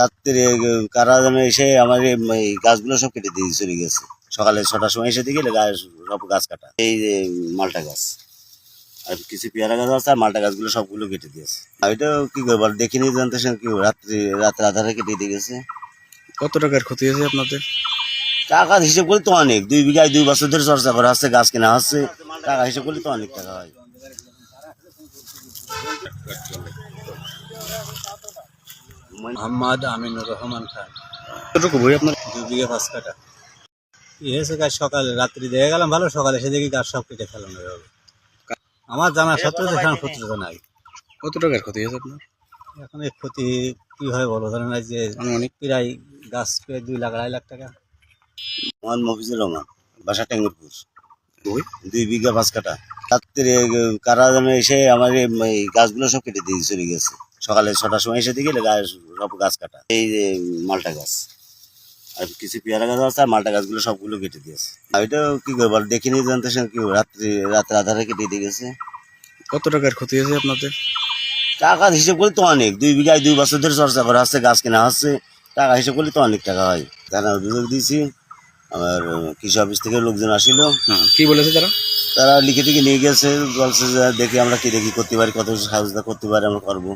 রাত্রে কারা যেন এসে আমার এই গাছগুলো সব কেটে দিয়ে চলে গেছে। সকালে ছটার সময় এসে দেখি গাছ সব গাছ কাটা। এই যে মালটা গাছ। আর কিছু পেয়ারা গাছ আছে আর মালটা গাছগুলো সবগুলো কেটে দিয়েছে। আর এটা কি করব দেখিনি জানতে কি রাত্রি রাত্রে আধারে কেটে দিয়ে গেছে। কত টাকার ক্ষতি হয়েছে আপনাদের? টাকা হিসেব করলে তো অনেক। দুই বিঘায় দুই বছর ধরে চর্চা করা হচ্ছে গাছ কেনা হচ্ছে। টাকা হিসেব করলে তো অনেক টাকা হয়। মোহাম্মদ আমিনুর রহমান খান। কতটুকু বই আপনার? দু বিঘে পাঁচ কাটা কি হয়েছে গাছ সকালে রাত্রি দেখে গেলাম ভালো সকালে এসে দেখি গাছ সব কেটে ফেলানো হবে আমার জানা সত্ত্বেও সেখানে ক্ষতি তো নাই। কত টাকার ক্ষতি হয়েছে আপনার? এখন এই ক্ষতি কি হয় বলো ধরেন যে আনুমানিক? প্রায় গাছ প্রায় দুই লাখ আড়াই লাখ টাকা। মোহাম্মদ মফিজুর রহমান বাসা টেঙ্গুরপুর। বই? দুই বিঘা পাঁচ কাটা রাত্রে কারা যেন এসে আমার এই গাছগুলো সব কেটে দিয়ে চলে গেছে। সকালে ছটার সময় এসে দেখি গাছ সব গাছ কাটা। এই যে মালটা গাছ। আর কিছু পেয়ারা গাছ আছে আর মালটা গাছগুলো সবগুলো কেটে দিয়েছে। আর এটা কি করব আর দেখিনি জানতে কি রাত্রি রাত্রে আধারে কেটে দিয়ে গেছে। কত টাকার ক্ষতি হয়েছে আপনাদের? টাকা হিসেব করলে তো অনেক। দুই বিঘায় দুই বছর ধরে চর্চা করা হচ্ছে গাছ কেনা হচ্ছে। টাকা হিসেব করলে তো অনেক টাকা হয়। থানায় অভিযোগ দিয়েছি। আমার কৃষি অফিস থেকে লোকজন আসিল। হ্যাঁ কি বলেছে তারা? তারা লিখে টিখে নিয়ে গেছে। বলছে দেখি আমরা কি দেখি করতে পারি কত সহযোগিতা করতে পারি আমরা করব।